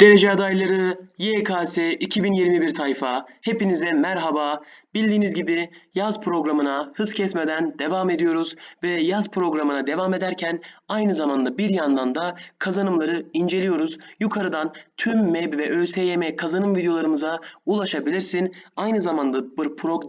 Derece adayları YKS 2021 tayfa hepinize merhaba. Bildiğiniz gibi yaz programına hız kesmeden devam ediyoruz ve yaz programına devam ederken aynı zamanda bir yandan da kazanımları inceliyoruz. Yukarıdan tüm MEB ve ÖSYM kazanım videolarımıza ulaşabilirsin. Aynı zamanda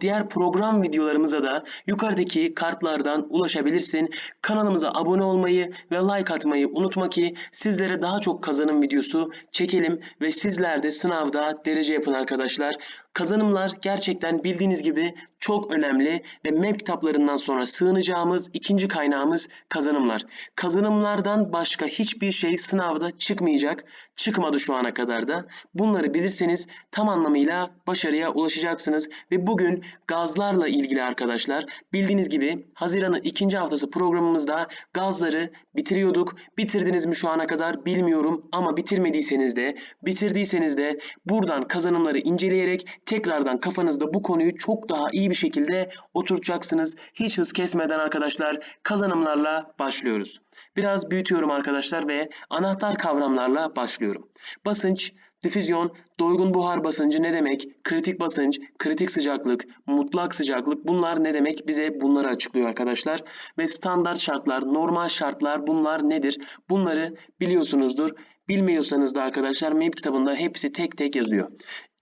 diğer program videolarımıza da yukarıdaki kartlardan ulaşabilirsin. Kanalımıza abone olmayı ve like atmayı unutma ki sizlere daha çok kazanım videosu çekelim ve sizler de sınavda derece yapın arkadaşlar. Kazanımlar gerçekten bildiğiniz gibi çok önemli ve MEB kitaplarından sonra sığınacağımız ikinci kaynağımız kazanımlar. Kazanımlardan başka hiçbir şey sınavda çıkmayacak. Çıkmadı şu ana kadar da. Bunları bilirseniz tam anlamıyla başarıya ulaşacaksınız. Ve bugün gazlarla ilgili arkadaşlar bildiğiniz gibi Haziran'ın ikinci haftası programımızda gazları bitiriyorduk. Bitirdiniz mi şu ana kadar bilmiyorum ama bitirmediyseniz de bitirdiyseniz de buradan kazanımları inceleyerek tekrardan kafanızda bu konuyu çok daha iyi bir şekilde oturtacaksınız. Hiç hız kesmeden arkadaşlar kazanımlarla başlıyoruz. Biraz büyütüyorum arkadaşlar ve anahtar kavramlarla başlıyorum. Basınç, difüzyon, doygun buhar basıncı ne demek? Kritik basınç, kritik sıcaklık, mutlak sıcaklık bunlar ne demek? Bize bunları açıklıyor arkadaşlar. Ve standart şartlar, normal şartlar bunlar nedir? Bunları biliyorsunuzdur. Bilmiyorsanız da arkadaşlar MEB kitabında hepsi tek tek yazıyor.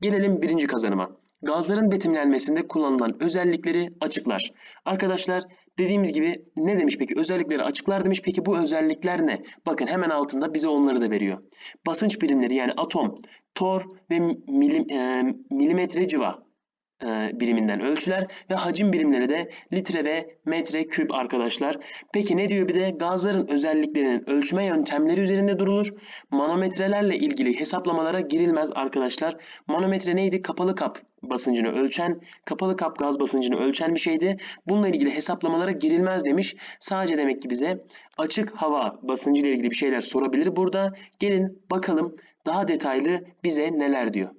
Gelelim birinci kazanıma. Gazların betimlenmesinde kullanılan özellikleri açıklar. Arkadaşlar dediğimiz gibi ne demiş peki? Özellikleri açıklar demiş. Peki bu özellikler ne? Bakın hemen altında bize onları da veriyor. Basınç birimleri yani atom, tor ve milim, e, milimetre civa e, biriminden ölçüler ve hacim birimleri de litre ve metre küp arkadaşlar. Peki ne diyor bir de gazların özelliklerinin ölçme yöntemleri üzerinde durulur. Manometrelerle ilgili hesaplamalara girilmez arkadaşlar. Manometre neydi? Kapalı kap basıncını ölçen, kapalı kap gaz basıncını ölçen bir şeydi. Bununla ilgili hesaplamalara girilmez demiş. Sadece demek ki bize açık hava basıncı ile ilgili bir şeyler sorabilir burada. Gelin bakalım daha detaylı bize neler diyor.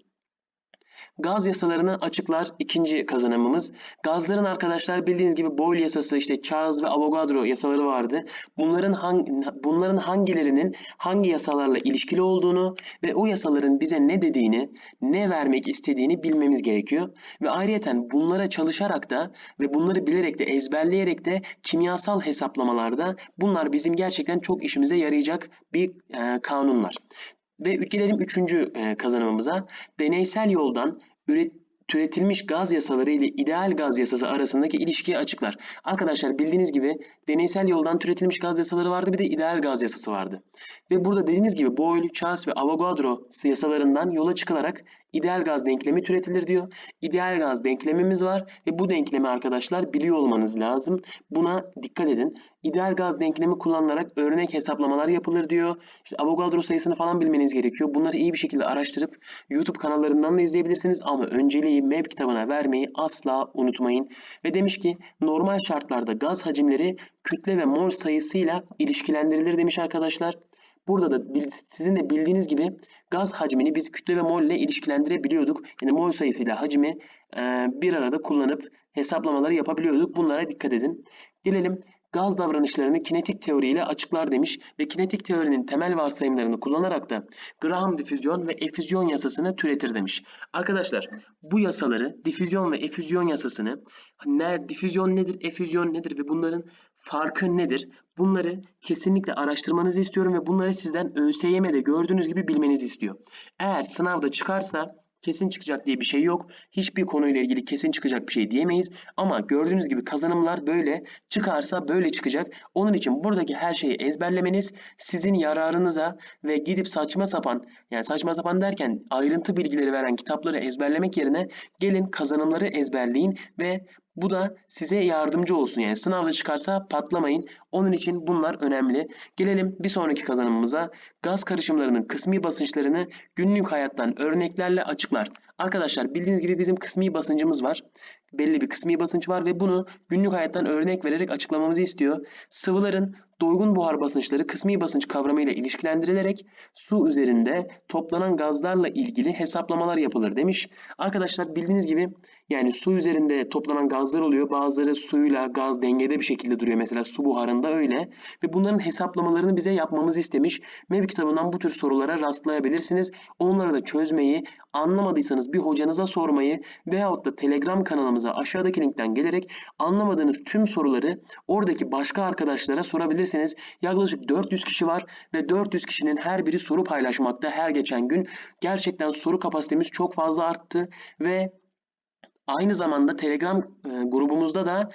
Gaz yasalarını açıklar ikinci kazanımımız. Gazların arkadaşlar bildiğiniz gibi Boyle yasası işte Charles ve Avogadro yasaları vardı. Bunların hangi, bunların hangilerinin hangi yasalarla ilişkili olduğunu ve o yasaların bize ne dediğini, ne vermek istediğini bilmemiz gerekiyor. Ve ayrıyeten bunlara çalışarak da ve bunları bilerek de ezberleyerek de kimyasal hesaplamalarda bunlar bizim gerçekten çok işimize yarayacak bir e, kanunlar. Ve gelelim üçüncü e, kazanımımıza. Deneysel yoldan üret, türetilmiş gaz yasaları ile ideal gaz yasası arasındaki ilişkiyi açıklar. Arkadaşlar bildiğiniz gibi deneysel yoldan türetilmiş gaz yasaları vardı bir de ideal gaz yasası vardı. Ve burada dediğiniz gibi Boyle, Charles ve Avogadro yasalarından yola çıkılarak ideal gaz denklemi türetilir diyor. İdeal gaz denklemimiz var ve bu denklemi arkadaşlar biliyor olmanız lazım. Buna dikkat edin. İdeal gaz denklemi kullanılarak örnek hesaplamalar yapılır diyor. İşte Avogadro sayısını falan bilmeniz gerekiyor. Bunları iyi bir şekilde araştırıp YouTube kanallarından da izleyebilirsiniz ama önceliği MEB kitabına vermeyi asla unutmayın. Ve demiş ki normal şartlarda gaz hacimleri kütle ve mol sayısıyla ilişkilendirilir demiş arkadaşlar. Burada da sizin de bildiğiniz gibi gaz hacmini biz kütle ve mol ile ilişkilendirebiliyorduk. Yani mol sayısıyla hacmi e, bir arada kullanıp hesaplamaları yapabiliyorduk. Bunlara dikkat edin. Gelelim gaz davranışlarını kinetik teoriyle açıklar demiş ve kinetik teorinin temel varsayımlarını kullanarak da Graham difüzyon ve efüzyon yasasını türetir demiş. Arkadaşlar bu yasaları difüzyon ve efüzyon yasasını ner, difüzyon nedir, efüzyon nedir ve bunların farkı nedir? Bunları kesinlikle araştırmanızı istiyorum ve bunları sizden ÖSYM'de gördüğünüz gibi bilmenizi istiyor. Eğer sınavda çıkarsa kesin çıkacak diye bir şey yok. Hiçbir konuyla ilgili kesin çıkacak bir şey diyemeyiz. Ama gördüğünüz gibi kazanımlar böyle çıkarsa böyle çıkacak. Onun için buradaki her şeyi ezberlemeniz sizin yararınıza ve gidip saçma sapan yani saçma sapan derken ayrıntı bilgileri veren kitapları ezberlemek yerine gelin kazanımları ezberleyin ve bu da size yardımcı olsun. Yani sınavda çıkarsa patlamayın. Onun için bunlar önemli. Gelelim bir sonraki kazanımımıza. Gaz karışımlarının kısmi basınçlarını günlük hayattan örneklerle açıklar. Arkadaşlar bildiğiniz gibi bizim kısmi basıncımız var. Belli bir kısmi basınç var ve bunu günlük hayattan örnek vererek açıklamamızı istiyor. Sıvıların doygun buhar basınçları kısmi basınç kavramıyla ilişkilendirilerek su üzerinde toplanan gazlarla ilgili hesaplamalar yapılır demiş. Arkadaşlar bildiğiniz gibi yani su üzerinde toplanan gazlar oluyor. Bazıları suyla gaz dengede bir şekilde duruyor. Mesela su buharında öyle. Ve bunların hesaplamalarını bize yapmamızı istemiş. MEB kitabından bu tür sorulara rastlayabilirsiniz. Onları da çözmeyi, anlamadıysanız bir hocanıza sormayı veyahut da Telegram kanalımıza aşağıdaki linkten gelerek anlamadığınız tüm soruları oradaki başka arkadaşlara sorabilirsiniz. Yaklaşık 400 kişi var ve 400 kişinin her biri soru paylaşmakta her geçen gün. Gerçekten soru kapasitemiz çok fazla arttı ve Aynı zamanda Telegram e, grubumuzda da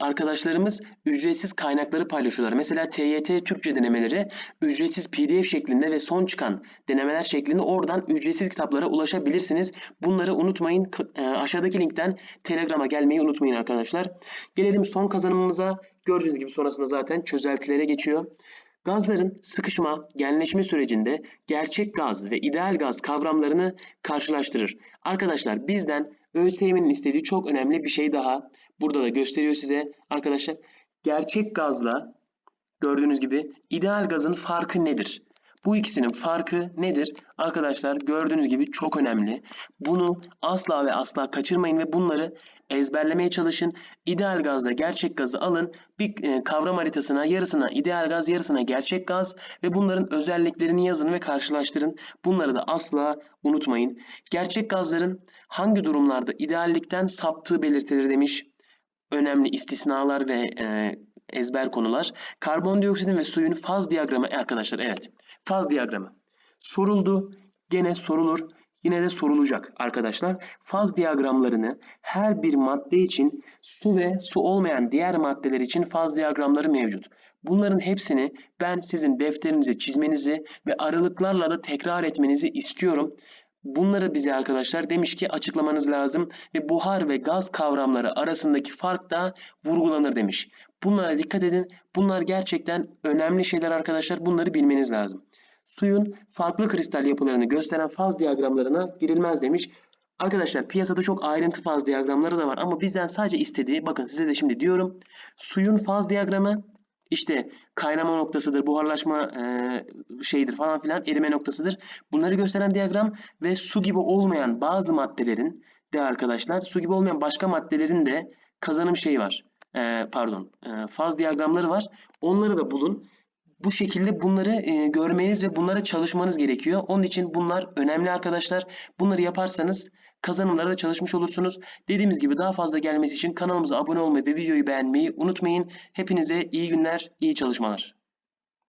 arkadaşlarımız ücretsiz kaynakları paylaşıyorlar. Mesela TYT Türkçe denemeleri ücretsiz PDF şeklinde ve son çıkan denemeler şeklinde oradan ücretsiz kitaplara ulaşabilirsiniz. Bunları unutmayın. E, aşağıdaki linkten Telegram'a gelmeyi unutmayın arkadaşlar. Gelelim son kazanımımıza. Gördüğünüz gibi sonrasında zaten çözeltilere geçiyor. Gazların sıkışma, genleşme sürecinde gerçek gaz ve ideal gaz kavramlarını karşılaştırır. Arkadaşlar bizden ÖSYM'nin istediği çok önemli bir şey daha. Burada da gösteriyor size arkadaşlar. Gerçek gazla gördüğünüz gibi ideal gazın farkı nedir? Bu ikisinin farkı nedir? Arkadaşlar gördüğünüz gibi çok önemli. Bunu asla ve asla kaçırmayın ve bunları ezberlemeye çalışın. İdeal gazla gerçek gazı alın. Bir e, kavram haritasına yarısına ideal gaz yarısına gerçek gaz ve bunların özelliklerini yazın ve karşılaştırın. Bunları da asla unutmayın. Gerçek gazların hangi durumlarda ideallikten saptığı belirtilir demiş. Önemli istisnalar ve e, ezber konular. Karbondioksitin ve suyun faz diyagramı arkadaşlar evet. Faz diyagramı. Soruldu. Gene sorulur. Yine de sorulacak arkadaşlar. Faz diyagramlarını her bir madde için su ve su olmayan diğer maddeler için faz diyagramları mevcut. Bunların hepsini ben sizin defterinize çizmenizi ve aralıklarla da tekrar etmenizi istiyorum. Bunları bize arkadaşlar demiş ki açıklamanız lazım ve buhar ve gaz kavramları arasındaki fark da vurgulanır demiş. Bunlara dikkat edin. Bunlar gerçekten önemli şeyler arkadaşlar. Bunları bilmeniz lazım. Suyun farklı kristal yapılarını gösteren faz diyagramlarına girilmez demiş. Arkadaşlar piyasada çok ayrıntı faz diyagramları da var ama bizden sadece istediği bakın size de şimdi diyorum. Suyun faz diyagramı işte kaynama noktasıdır, buharlaşma e, şeyidir falan filan erime noktasıdır. Bunları gösteren diyagram ve su gibi olmayan bazı maddelerin de arkadaşlar su gibi olmayan başka maddelerin de kazanım şeyi var. E, pardon e, faz diyagramları var. Onları da bulun. Bu şekilde bunları e, görmeniz ve bunlara çalışmanız gerekiyor. Onun için bunlar önemli arkadaşlar. Bunları yaparsanız kazanımlarda çalışmış olursunuz. Dediğimiz gibi daha fazla gelmesi için kanalımıza abone olmayı ve videoyu beğenmeyi unutmayın. Hepinize iyi günler, iyi çalışmalar.